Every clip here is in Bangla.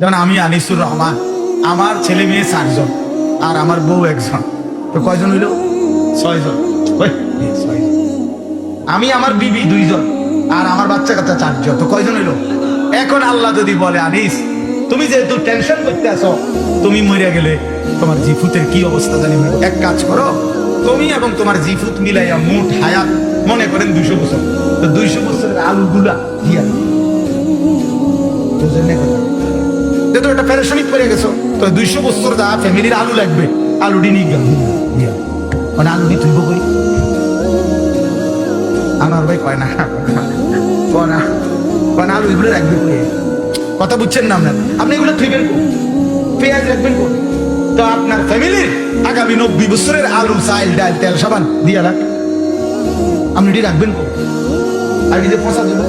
যেমন আমি আনিসুর রহমান, আমার ছেলে মেয়ে চারজন আর আমার বউ একজন। তো কয়জন হইল? ছয়জন। আমি, আমার বিবি দুইজন আর আমার বাচ্চা কাচ্চা চারজন। তো কয়জন হইল? এখন আল্লাহ যদি বলে, আনিস, তুমি যেহেতু টেনশন করতে আসো তুমি মরে গেলে তোমার জিফুতের কি অবস্থা জানি? এক কাজ করো, তুমি এবং তোমার জিফুত মিলাইয়া মোট হায়াত, মনে করেন দুইশো বছর। তো দুইশো বছরের আলুগুলা দিয়া দাও। বুঝলেন না কথা? যেহেতু একটা প্যারেশনিক পড়ে গেছো। তো দুইশো বছর যা ফ্যামিলির আলু লাগবে। নিয়ে গেল দিয়া মানে আলুটি তুইব কই? আমার ভাই কয় না। কয় না। কয় না, আলু এগুলো রাখবে কই? কথা বুঝছেন না আপনার? আপনি এগুলো থুইবেন পেঁয়াজ রাখবেন কই? তো আপনার ফ্যামিলির আগামী নব্বই বছরের আলু, চাল, ডাল, তেল, সাবান দিয়া রাখ। আপনি এটি রাখবেন কই? আর এটি পচা দেবেন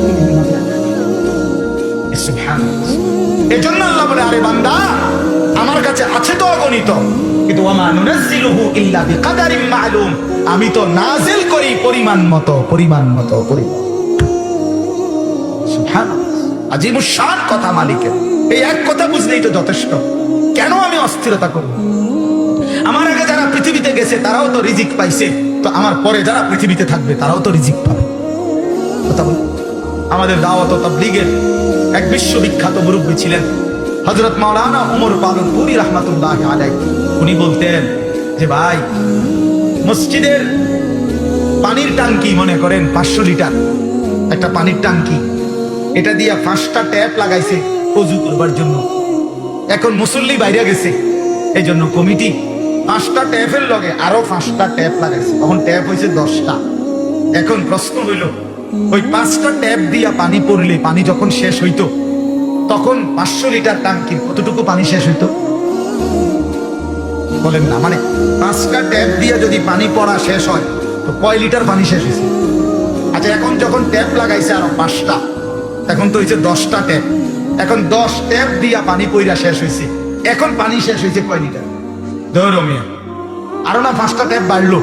জন্য বান্দা, আমার কাছে আছে তো অগণিত। কিন্তু ইল্লা বিকাদারিন মা'লুম। আমি তো নাজিল করি পরিমাণ মতো পরিমাণ মতো কথা মালিকের। এই এক কথা বুঝলেই তো যথেষ্ট। কেন আমি অস্থিরতা করব? আমার আগে যারা পৃথিবীতে গেছে, তারাও তো রিজিক পাইছে। তো আমার পরে যারা পৃথিবীতে থাকবে, তারাও তো রিজিক পাবে। কথা বল। আমাদের দাওয়াত ও এক বিশ্ববিখ্যাত মুরব্বী ছিলেন হযরত মাওলানা ওমর পালনপুরি রাহমাতুল্লাহ আলাইহি, উনি বলতেন যে ভাই, মসজিদের পানির টাঙ্কি মনে করেন পাঁচশো লিটার, একটা পানির টাঙ্কি এটা দিয়া পাঁচটা ট্যাপ লাগাইছে অজু করবার জন্য। এখন মুসল্লি বাইরে গেছে এই জন্য কমিটি পাঁচটা ট্যাপের লগে আরও পাঁচটা ট্যাপ লাগাইছে। তখন ট্যাপ হয়েছে দশটা। এখন প্রশ্ন হইল, ওই পাঁচটা ট্যাপ দিয়া পানি পড়লে পানি যখন শেষ হইতো তখন পাঁচশো লিটার টাঙ্কির কতটুকু পানি শেষ হইতো? বলেন না মানে পাঁচটা ট্যাপ দিয়ে যদি পানি পড়া শেষ হয়, তো কয় লিটার পানি শেষ হয়েছে আচ্ছা এখন যখন ট্যাপ লাগাইছে আরও পাঁচটা, এখন তো হয়েছে দশটা ট্যাপ। এখন দশ ট্যাপ দিয়া পানি পইরা শেষ হয়েছে এখন পানি শেষ হয়েছে কয় লিটার? ধরো মিয়া, আরও না পাঁচটা ট্যাপ বাড়লো?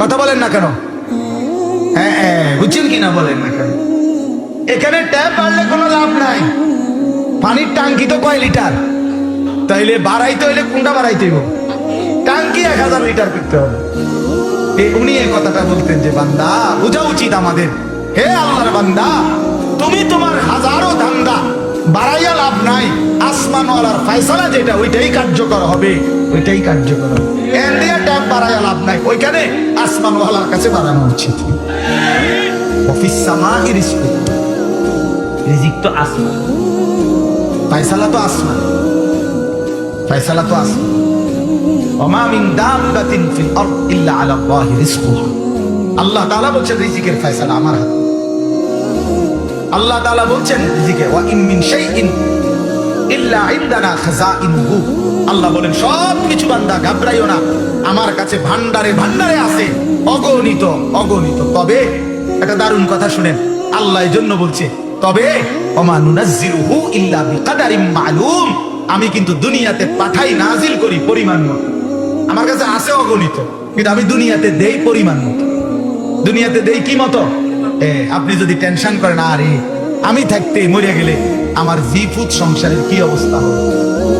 কথা বলেন না কেন? হ্যাঁ হ্যাঁ বুঝছেন কি না বলেন না কেন? এখানে ট্যাপ বাড়লে কোনো লাভ নাই। পানির টাঙ্কি তো কয় লিটার? তাইলে বাড়াইতে হইলে কোনটা বাড়াইতে হইব? টাঙ্কি এক হাজার লিটার করতে হবে। এ উনি এই কথাটা বলতেন যে, বান্দা, বোঝা উচিত আমাদের। হে আল্লাহর বান্দা, তুমি তোমার হাজারো ধান্দা বাড়াইয়া লাভ নাই। আসমানওয়ালার ফায়সালা যেটা, ওইটাই কার্যকর হবে। ওইটাই কার্যকর হবে। এন্ডিয়া ট্যাপ বাড়াইয়া লাভ নাই। ওইখানে আসমানওয়ালার কাছে বাড়ানো উচিত। অফিস সামাই রিস্ক রিজিক তো আসমান ফায়সালা তো আসমান ফায়সালা তো আসমান ওমা মিন দাব্বাতিন ফিল আরদ ইল্লা আলা আল্লাহি রিজকুহা। আল্লাহ তাআলা বলছেন, রিজিকের ফয়সালা আমার হাতে। আল্লাহ তাআলা বলছেন, রিজিকে ওয়া ইন মিন শাইইন ইল্লা ইনদানা আল্লাহ বলেন সব কিছু বান্দা, ঘাবড়াইও না। আমার কাছে ভান্ডারে ভান্ডারে আছে। অগণিত অগণিত। তবে একটা দারুণ কথা শুনেন। আল্লাহ এই জন্য বলছে তবে ইল্লা মালুম। আমি কিন্তু দুনিয়াতে পাঠাই নাজিল করি পরিমাণ মতো। আমার কাছে আছে অগণিত, কিন্তু আমি দুনিয়াতে দেই পরিমাণ মতো। দুনিয়াতে দেই কি মতো? আপনি যদি টেনশন করেন, আরে, আমি থাকতে মরে গেলে আমার জিফুত সংসারের কি অবস্থা হবে?